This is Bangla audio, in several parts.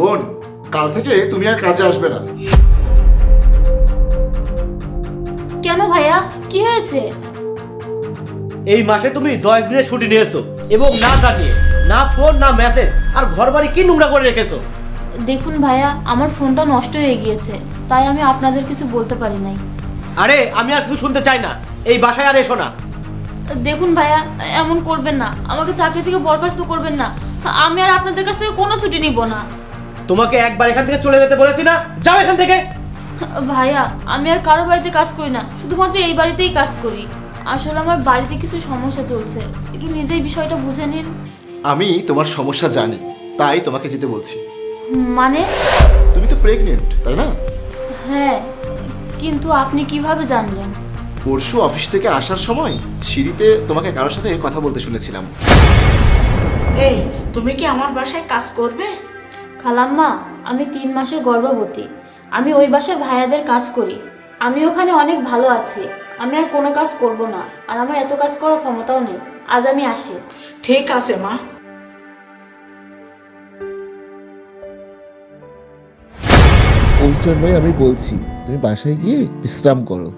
বোন কাল থেকে তুমি আর কাজে আসবে না। কেন ভাইয়া? কি হয়েছে? এই মাসে তুমি দশ দিনের ছুটি নিয়েছো এবং না জানিয়ে না ফোন না মেসেজ আর ঘর বাড়ি কি নোংরা করে রেখেছো? দেখুন ভাইয়া আমার ফোনটা নষ্ট হয়ে গিয়েছে তাই আমি আপনাদের কিছু বলতে পারি নাই। আরে আমি আর কিছু শুনতে চাই না। এই বাসায় আর এসো না। দেখুন ভাইয়া এমন করবেন না। আমাকে চাকরি থেকে বরখাস্ত করবেন না। আমি আর আপনাদের কাছ থেকে কোনো ছুটি নিব না। তোমাকে একবার এখান থেকে চলে যেতে বলেছি না? যাও এখান থেকে। ভাইয়া আমি আর কারও বাড়িতে কাজ করি না শুধুমাত্র এই বাড়িতেই কাজ করি। আসলে আমার বাড়িতে কিছু সমস্যা চলছে একটু নিজেই বিষয়টা বুঝে নিন। আমি তোমার সমস্যা জানি তাই তোমাকে যেতে বলছি। মানে? তুমি তো প্রেগনেন্ট তাই না? হ্যাঁ কিন্তু আপনি কীভাবে জানলেন? পরশু অফিস থেকে আসার সময় সিঁড়িতে তোমাকে কারোর সাথে কথা বলতে শুনেছিলাম। এই তুমি কি আমার বাসায় কাজ করবে? খালাম্মা আমি তিন মাসের গর্ভবতী। আমি ওই বাসার ভাইয়াদের কাজ করি। আমি ওখানে অনেক ভালো আছি। আমি আর কোনো কাজ করব না। আর আমার এত কাজ করার ক্ষমতাও নেই। আজ আমি আসি। ঠিক আছে মা। ওই জন্যই আমি বলছি তুমি বাসায় গিয়ে বিশ্রাম করো।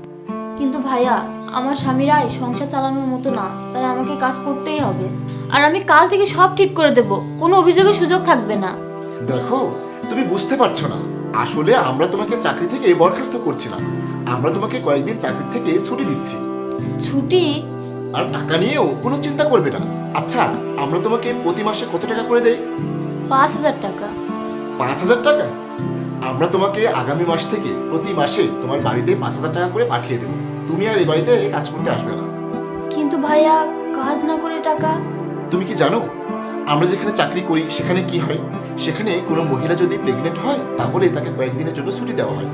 কিন্তু ভাইয়া আমার স্বামীরাই সংসার চালানোর মতো না। তাই আমাকে কাজ করতেই হবে। আর আমি কাল থেকে সব ঠিক করে দেব। কোনো অভিযোগের সুযোগ থাকবে না। দেখো তুমি বুঝতে পারছ না। আসলে আমরা তোমাকে চাকরি থেকে বরখাস্ত করছি না। আমরা তোমাকে কয়েকদিন চাকরি থেকে ছুটি দিচ্ছি। ছুটি? আর টাকা নিয়েও কোনো চিন্তা করবে না। আচ্ছা আমরা তোমাকে প্রতি মাসে কত টাকা করে দেই? পাঁচ হাজার টাকা। পাঁচ হাজার টাকা? আমরা তোমাকে আগামী মাস থেকে প্রতি মাসে তোমার বাড়িতে পাঁচ হাজার টাকা করে পাঠিয়ে দেবো। তুমি আর এই বাড়িতে কাজ করতে আসবে না। কিন্তু ভাইয়া কাজ না করে টাকা? তুমি কি জানো? আমরা যেখানে চাকরি করি সেখানে কি হয়? সেখানে কোনো মহিলা যদি প্রেগনেন্ট হয় তাহলে তাকে কয়েকদিনের জন্য ছুটি দেওয়া হয়।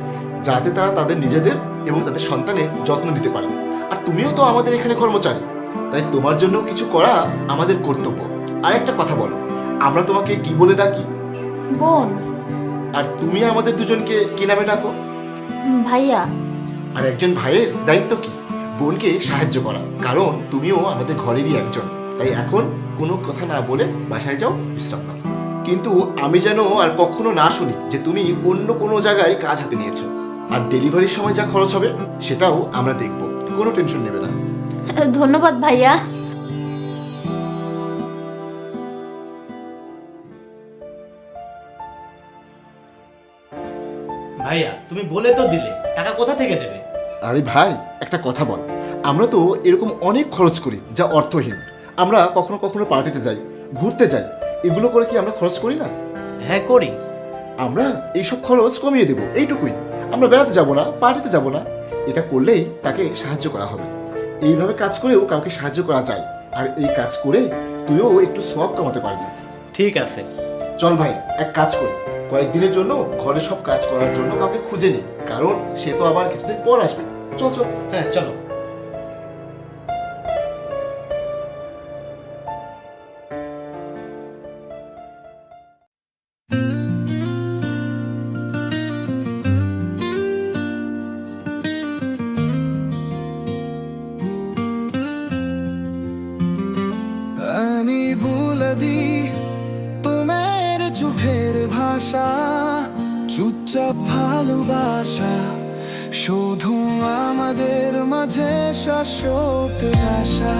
যাতে তারা তাদের নিজেদের এবং তাদের সন্তানের যত্ন নিতে পারে। আর তুমিও তো আমাদের এখানে কর্মচারী। তাই তোমার জন্য কিছু করা আমাদের কর্তব্য। আর একটা কথা বলো আমরা তোমাকে কি বলে ডাকি? বোন। আর তুমি আমাদের দুজনকে কি নামে ডাকো? ভাইয়া। আর একজন ভাইয়ের দায়িত্ব কি? বোনকে সাহায্য করা। কারণ তুমিও আমাদের ঘরেরই একজন। তাই এখন কোনো কথা না বলে বাসায় যাও বিশ্রাম নাও। কিন্তু আমি যেন আর কখনো না শুনি যে তুমি অন্য কোনো জায়গায় কাজ হাতে নিয়েছো। আর ডেলিভারির সময় যা খরচ হবে সেটাও আমরা দেখব। কোনো টেনশন নেবে না। ধন্যবাদ ভাইয়া। ভাইয়া তুমি বলে তো দিলে টাকা কোথা থেকে দেবে? আরে ভাই একটা কথা বল। আমরা তো এরকম অনেক খরচ করি যা অর্থহীন। আমরা কখনো কখনো পার্টিতে যাই ঘুরতে যাই এগুলো করে কি আমরা খরচ করি না? হ্যাঁ করি। আমরা এইসব খরচ কমিয়ে দেব এইটুকুই। আমরা বেড়াতে যাব না পার্টিতে যাব না এটা করলেই তাকে সাহায্য করা হবে। এইভাবে কাজ করেও কাউকে সাহায্য করা যায় আর এই কাজ করে তুইও একটু সব কামাতে পারবি। ঠিক আছে। চল ভাই এক কাজ করি। কয়েকদিনের জন্য ঘরে সব কাজ করার জন্য কাউকে খুঁজে নি কারণ সে তো আবার কিছুদিন পর আসবে। চল চল। হ্যাঁ চলো। আমি বলে দি তোমার চোখের ভাষা চুপচাপ ভালোবাসা শুধু আমাদের মাঝে শাশ্বত আশা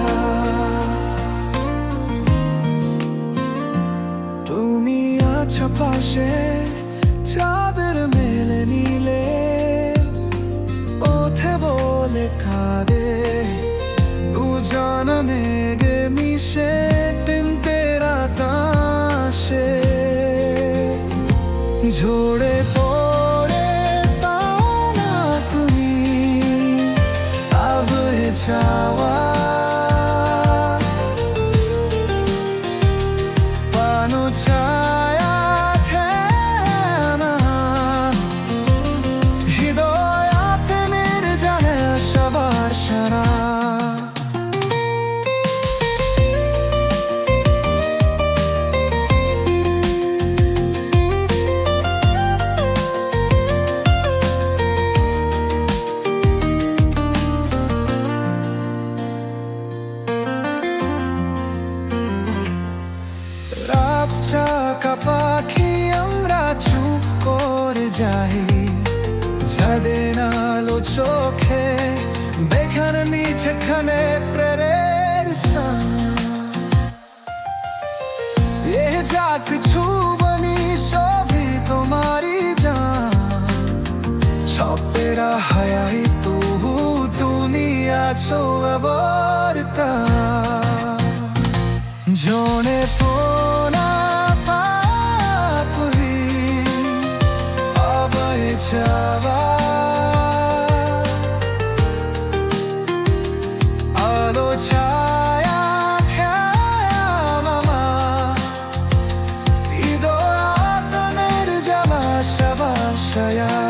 তুমি আছো পাশে চাঁদের মেলে নিলে ওঠে বলে কাঁদে চাকা পাখি আমরা চুপ করে যাই। যাদের আলো চোখে বেখান নিচখানে প্রেরের এ জাত ছুবনি সবই তোমারি জান। ছপেরা হায়াই তবু দুনিয়া ছো আবার তা। জোনে জামা সবাসায়া